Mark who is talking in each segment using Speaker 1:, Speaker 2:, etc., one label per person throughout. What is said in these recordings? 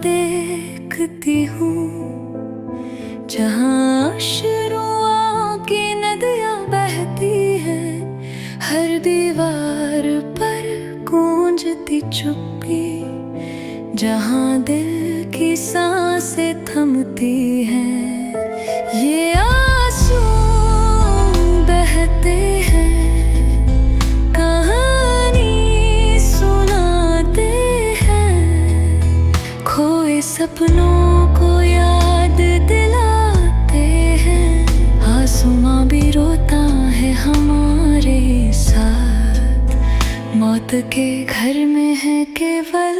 Speaker 1: देखती हूँ। जहाँ शुरुआ की नदियाँ बहती हैं, हर दीवार पर गूंजती चुप्पी जहाँ दिल की साँसें थमती हैं सपनों को याद दिलाते हैं। आसमां भी रोता है हमारे साथ। मौत के घर में है केवल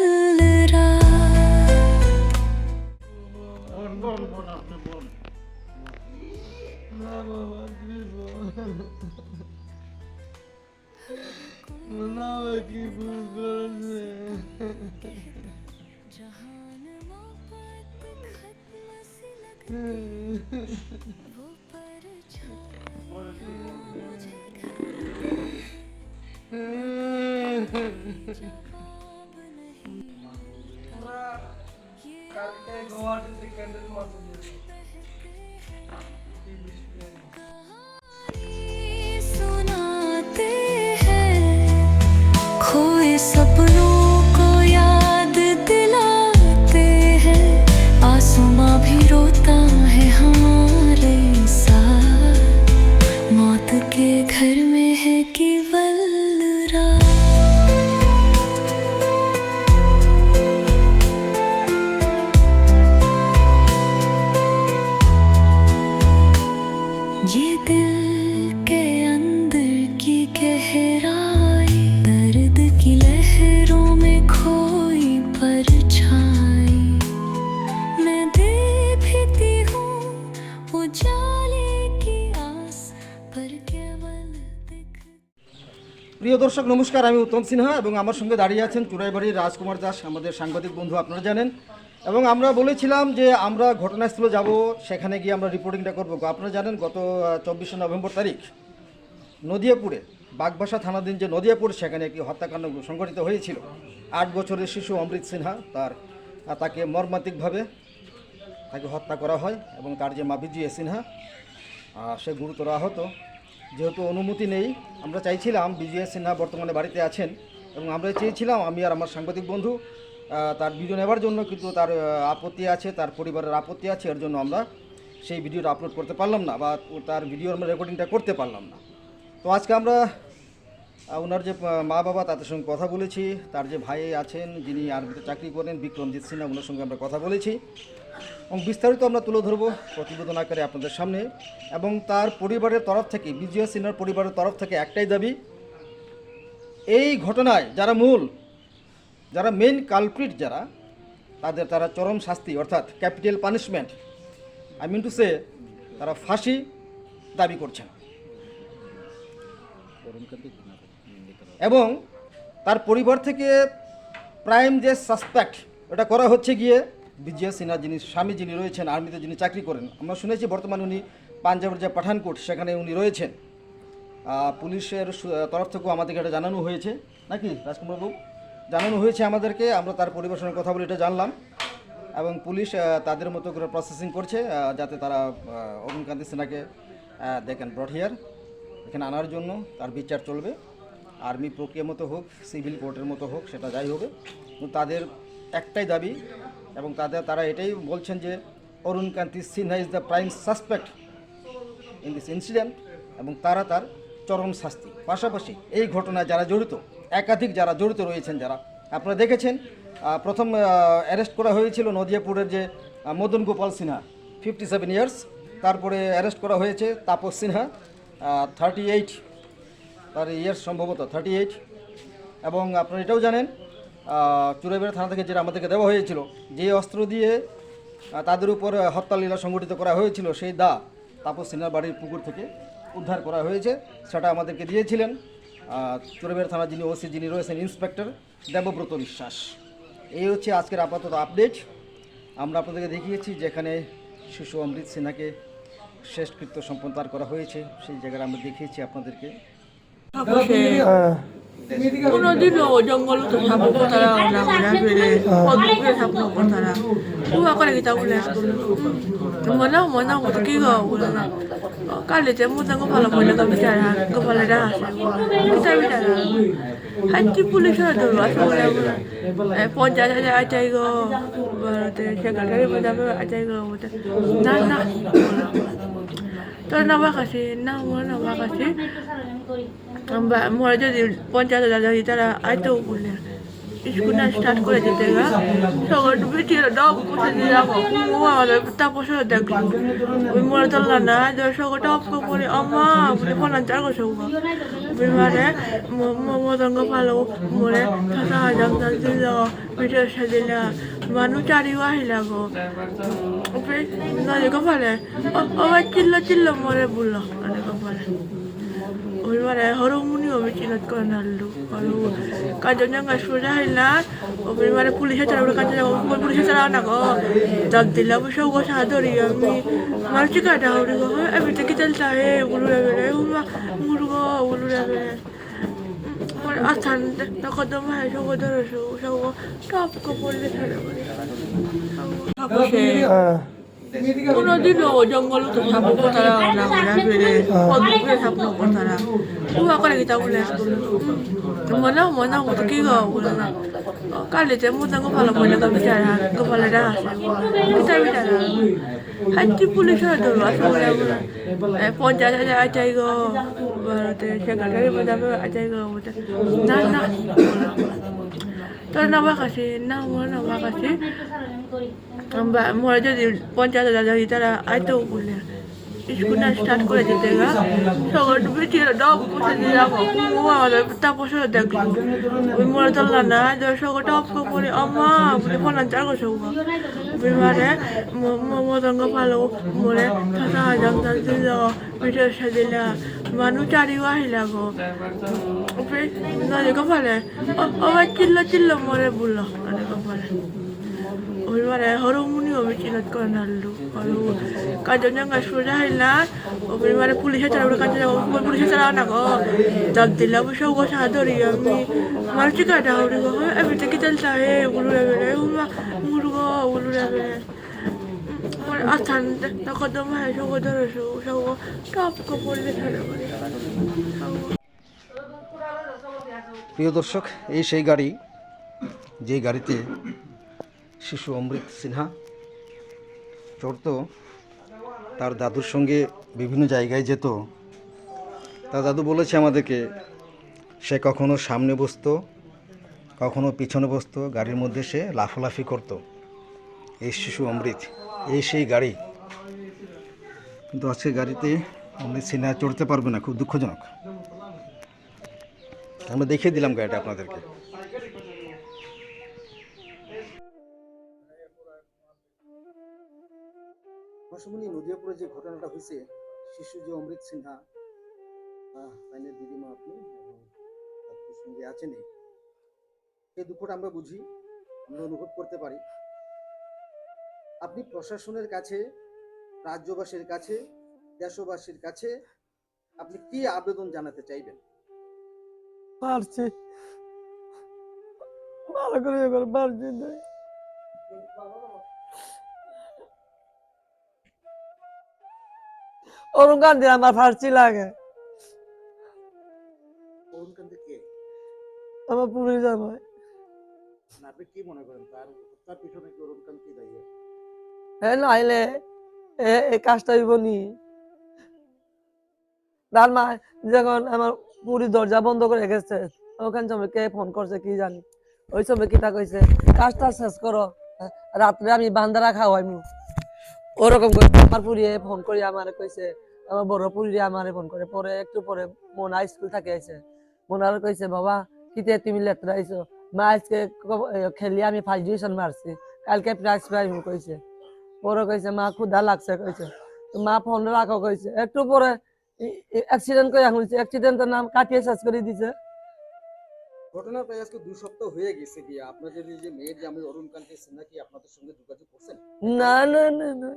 Speaker 1: रात।
Speaker 2: की
Speaker 1: जहाँ सुनाते हैं खोए सपनों
Speaker 3: প্রিয় দর্শক, নমস্কার, আমি উত্তম সিনহা এবং আমার সঙ্গে দাঁড়িয়ে আছেন চুরাইবাড়ির রাজকুমার দাস, আমাদের সাংবাদিক বন্ধু, আপনারা জানেন। এবং আমরা বলেছিলাম যে আমরা ঘটনাস্থলে যাব, সেখানে গিয়ে আমরা রিপোর্টিংটা করব। আপনারা জানেন, গত চব্বিশে নভেম্বর তারিখ নদিয়াপুরে, বাগবাসা থানাধীন যে নদিয়াপুর, সেখানে একটি হত্যাকাণ্ড সংঘটিত হয়েছিল। আট বছরের শিশু অমৃত সিনহা, তার তাকে মর্মান্তিকভাবে তাকে হত্যা করা হয় এবং তার যে মা বিজয় সিনহা সে গুরুতর আহত। যেহেতু অনুমতি নেই, আমরা চাইছিলাম বিজয় সিনহা বর্তমানে বাড়িতে আছেন এবং আমরা চেয়েছিলাম আমি আর আমার সাংবাদিক বন্ধু তার ভিডিও নেবার জন্য কিন্তু তার আপত্তি আছে, তার পরিবারের আপত্তি আছে, এর জন্য আমরা সেই ভিডিওটা আপলোড করতে পারলাম না বা তার ভিডিও আমরা রেকর্ডিংটা করতে পারলাম না। তো আজকে আমরা ওনার যে মা বাবা তাদের সঙ্গে কথা বলেছি, তার যে ভাই আছেন, যিনি আর্মিতে চাকরি করেন, বিক্রমজিৎ সিনহা, ওনার সঙ্গে আমরা কথা বলেছি। এবং বিস্তারিত আমরা তুলে ধরবো প্রতিবেদন আকারে আপনাদের সামনে। এবং তার পরিবারের তরফ থেকে, বিজয় সিনহার পরিবারের তরফ থেকে একটাই দাবি, এই ঘটনায় যারা মূল, যারা মেন কালপ্রিট যারা, তাদের তারা চরম শাস্তি, অর্থাৎ capital punishment I mean to say তারা ফাঁসি দাবি করছেন। এবং তার পরিবার থেকে প্রাইম যে সাসপেক্ট ওটা করা হচ্ছে গিয়ে বিজয় সিনহা যিনি স্বামী যিনি রয়েছেন, আর্মিতে যিনি চাকরি করেন, আমরা শুনেছি বর্তমানে উনি পাঞ্জাবের যে পাঠানকোট, সেখানে উনি রয়েছেন। পুলিশের তরফ থেকেও আমাদেরকে এটা জানানো হয়েছে। নাকি রাজকুমারবাবু জানানো হয়েছে আমাদেরকে, আমরা তার সঙ্গে কথা বলে এটা জানলাম। এবং পুলিশ তাদের মতো করে প্রসেসিং করছে যাতে তারা অরুণ কান্তি সিনহাকে দেখেন ব্রট হিয়ার এখানে আনার জন্য তার বিচার চলবে। আর্মি প্রক্রিয়া মতো হোক, সিভিল কোর্টের মতো হোক, সেটা যাই হবে তাদের একটাই দাবি এবং তাদের তারা এটাই বলছেন যে Arun Kanti Sinha is the prime suspect in this incident এবং তারা তার চরম শাস্তি। পাশাপাশি এই ঘটনায় যারা জড়িত, একাধিক যারা জড়িত রয়েছেন যারা, আপনারা দেখেছেন প্রথম অ্যারেস্ট করা হয়েছিল নদিয়াপুরের যে Madan Gopal Sinha fifty seven years তারপরে অ্যারেস্ট করা হয়েছে তাপস সিনহা থার্টি এইট তার ইয়ার্স সম্ভবত থার্টি এইট এবং আপনারা এটাও জানেন চুরাইবেড়া থানা থেকে যেটা আমাদেরকে দেওয়া হয়েছিল, যে অস্ত্র দিয়ে তাদের উপর হত্যালীলা সংগঠিত করা হয়েছিল, সেই দা তাপস সিনহার বাড়ির পুকুর থেকে উদ্ধার করা হয়েছে। সেটা আমাদেরকে দিয়েছিলেন চুরাইবেড়া থানা যিনি ওসি, যিনি রয়েছেন ইন্সপেক্টর দেবব্রত বিশ্বাস। এই হচ্ছে আজকের আপাতত আপডেট। আমরা আপনাদেরকে দেখিয়েছি যেখানে শিশু অমৃত সিনহাকে শেষকৃত্য সম্পন্ন করা হয়েছে, সেই জায়গাটা আমরা দেখিয়েছি আপনাদেরকে।
Speaker 4: কোনোদিনও জঙ্গল তো সাপ তারা না ঘুরা ফিরে পদ্মপুরে সাপ তারা উহা করে কিতা বলে মনে মনে মতো কি বলে না কালিতে মুদাঙ্গ ভালো মনে গো বিচারা গোপালে রা আছে কিতা বিচারা হাতি পুলিশের ধরো আছে বলে পঞ্চায়েত হাজার আচাই গো সেক্রেটারি বোঝাবে আচাই গো না না তোর নামা কাছে না মোর নামা কাছে মোরা যদি পঞ্চায়েত দাদা তারা আইতেও বললে স্কুল স্টার্ট করে যেতে গা সবার বেটির ডব বসে দিয়ে যাব আমাদের তাপস দেখল ওই মোরা চললা না সবার টপ করে অমা বলে ফোনান চার করছে বিমারে মদঙ্গ ভালো মোরে থাকা হাজাম দিল পিঠের সাজিল মানুষ চারিও আহিলা গো নদী কপালে। ও চিল্ল চিল্ল মরে বলল নদী কপালে। ওইবারে হরমুনি আমি চিনত করে নাড়লো হরু কাজল জাঙ্গা সোজা হইলাম ওইবারে পুলিশে চালাবো কাজে যাব পুলিশে চালাও না গো দাগ দিলা বসে গো সাদরি আমি মারছি কাটা হরি গো আমি থেকে চলতা হে উলু রে উমা মুরু গো উলু রে কোনোদিনও জঙ্গল তো সাপ তারা না ঘুরা ফিরে পদ্মপুরে সাপ নকর তারা উহা করে কিতা বলে মনে মনে মতো কি গো বলে না। কালিতে মুদাঙ্গ ভালো মনে গো, বিচারা গোপালে রা আছে কিতা বিচারা হাতি পুলিশের ধরো আছে বলে বলে পঞ্চায়েত হাজার আচাই গো ভারতে সেক্রেটারি বোঝাবে আচাই গো না না তোর নামা কাছে না মোর নামা কাছে বা মোরা যদি পঞ্চায়েত দাদা তারা আইতেও বললে স্কুল না স্টার্ট করে যেতে গা। সবার বেটির ডব বসে যাব। আমাদের তাপস দেখল। ওই মোরা চললা না সবার টপ করে অমা বলে ফোনান চার করছে বিমারে মদঙ্গ ভালো মোরে থাকা হাজাম দিল পিঠের সাজিল মানুষ চারিও আহিলা গো। নদী কপালে। ও চিল্ল চিল্ল মরে বলল। নদী কপালে। ওইবারে হরমুনি আমি চিনত করে নাড়লো হরু কাজল জাঙ্গা সোজা হইলাম ওইবারে পুলিশে চালাবো কাজে যাব পুলিশে চালাও না গো দাগ দিলা বসে গো সাদরি আমি মারছি কাটা হরি গো আমি থেকে চলতা হে উলু রে উমা মুরু গো উলু রে আস্থান কদম হয় সব ধরো সব টপ কো পড়লে ছেড়ে
Speaker 3: প্রিয় দর্শক, এই সেই গাড়ি যে গাড়িতে শিশু অমৃত সিনহা। চড়তো তার দাদুর সঙ্গে বিভিন্ন জায়গায় যেত। তার দাদু বলেছে আমাদেরকে, সে কখনো সামনে বসতো, কখনো পিছনে বসতো, গাড়ির মধ্যে সে লাফালাফি করতো। এই শিশু অমৃত, এই সেই গাড়ি। কিন্তু আজকে গাড়িতে অমৃত সিনহা চড়তে পারবে না, খুব দুঃখজনক। আমরা দেখিয়ে দিলাম গাড়িটা আপনাদেরকে। মাসুমনি নদিয়াপুরে যে ঘটনাটা হয়েছে শিশু যে অমৃত সিনহা তাইনের দিদিমা আপনি তার সঙ্গে আছেনই সেই দুঃখটা আমরা বুঝি আমরা অনুভব করতে পারি। আপনি প্রশাসনের কাছে রাজ্যবাসীর কাছে দেশবাসীর কাছে আপনি কি আবেদন জানাতে চাইবেন?
Speaker 2: পারছি ভালো করে করে পারছি না ওরকম গান দিয়ে আমার ফার্সি লাগে।
Speaker 3: কে?
Speaker 2: আমার পুলিশ জামাই।
Speaker 3: মানে আপনি কি মনে করেন? তার তার পিছনে কি অরুণকান্তি দায়ী
Speaker 2: হ্যাঁ নাইলে এ এই কাজটা হইব নি। তার মা যখন আমার পুরি দরজা বন্ধ করে গেছে ওখান সময় কে ফোন করছে কি জানি। ওই সময় কিতা কইছে কাজটা শেষ করো রাত্রে আমি বান্দারা খাওয়াইমু। ওরকম করে আমার পুরিয়ে ফোন করি আমারে কইছে আমার বড় পুরিয়ে আমারে ফোন করে। পরে একটু পরে মোনা স্কুল থাকে আইছে। মোনার কইছে বাবা কিতে তুমি লেত্রা আইছো? মা আজকে খেলি আমি ফার্স্ট ডিভিশন মারছি। কালকে প্রাইজ পাইমু কইছে। পরে কইছে মা ক্ষুধা লাগছে কইছে। তো মা ফোন রাখো কইছে। একটু পরে অ্যাক্সিডেন্ট করে শুনছি অ্যাক্সিডেন্টের নাম কাটিয়ে শেষ করে দিছে।
Speaker 3: ঘটনা প্রায় আজকে দুই সপ্তাহ হয়ে গেছে কি আপনাদের যে মেয়ের যে আমি অরুণকান্তি সিনহা কি আপনাদের সঙ্গে যোগাযোগ করছেন?
Speaker 2: না না না না।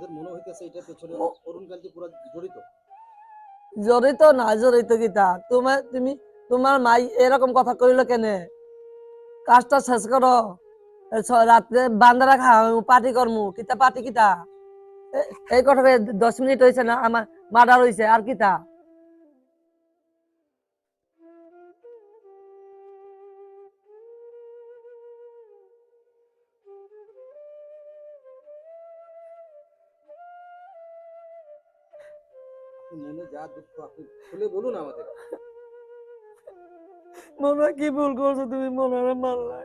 Speaker 3: আপনাদের মনে হইতেছে এটার পেছনে অরুণ কান্তি পুরো জড়িত?
Speaker 2: জড়িত না জড়িত গীতা তোমার তুমি তোমার মাই এরকম কথা কইলো কেনে? কাজটা শেষ করো। রাত্রে বান্দারা খাও পার্টি করমু। কিতা পার্টি কিতা? এই কথা দশ মিনিট হয়েছে না আমার মার্ডার হয়েছে আর কিতা?
Speaker 3: খুলে বলুন আমাদের।
Speaker 2: মনে কি ভুল করছ তুমি? মনে হয় মারলা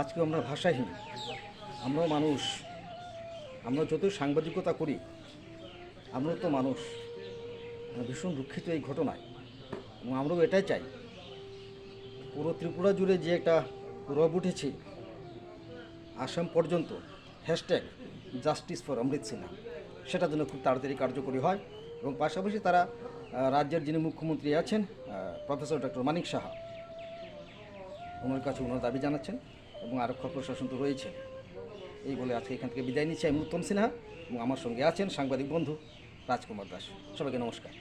Speaker 3: আজকে আমরা ভাষাহীন। আমরাও মানুষ। আমরা যতই সাংবাদিকতা করি আমরাও তো মানুষ। ভীষণ দুঃখিত এই ঘটনায়। এবং আমরাও এটাই চাই। পুরো ত্রিপুরা জুড়ে যে একটা রব উঠেছে, আসাম পর্যন্ত hashtag justice for Amrit Sinha. সেটা যেন খুব তাড়াতাড়ি কার্যকরী হয় এবং পাশাপাশি তারা রাজ্যের যিনি মুখ্যমন্ত্রী আছেন প্রফেসর ডক্টর মানিক সাহা, ওনার কাছে ওনার দাবি জানাচ্ছেন এবং আরক্ষা প্রশাসন তো রয়েছে। এই বলে আজকে এখান থেকে বিদায় নিচ্ছি। আমি উত্তম সিনহা এবং আমার সঙ্গে আছেন সাংবাদিক বন্ধু রাজকুমার দাস। সবাইকে নমস্কার।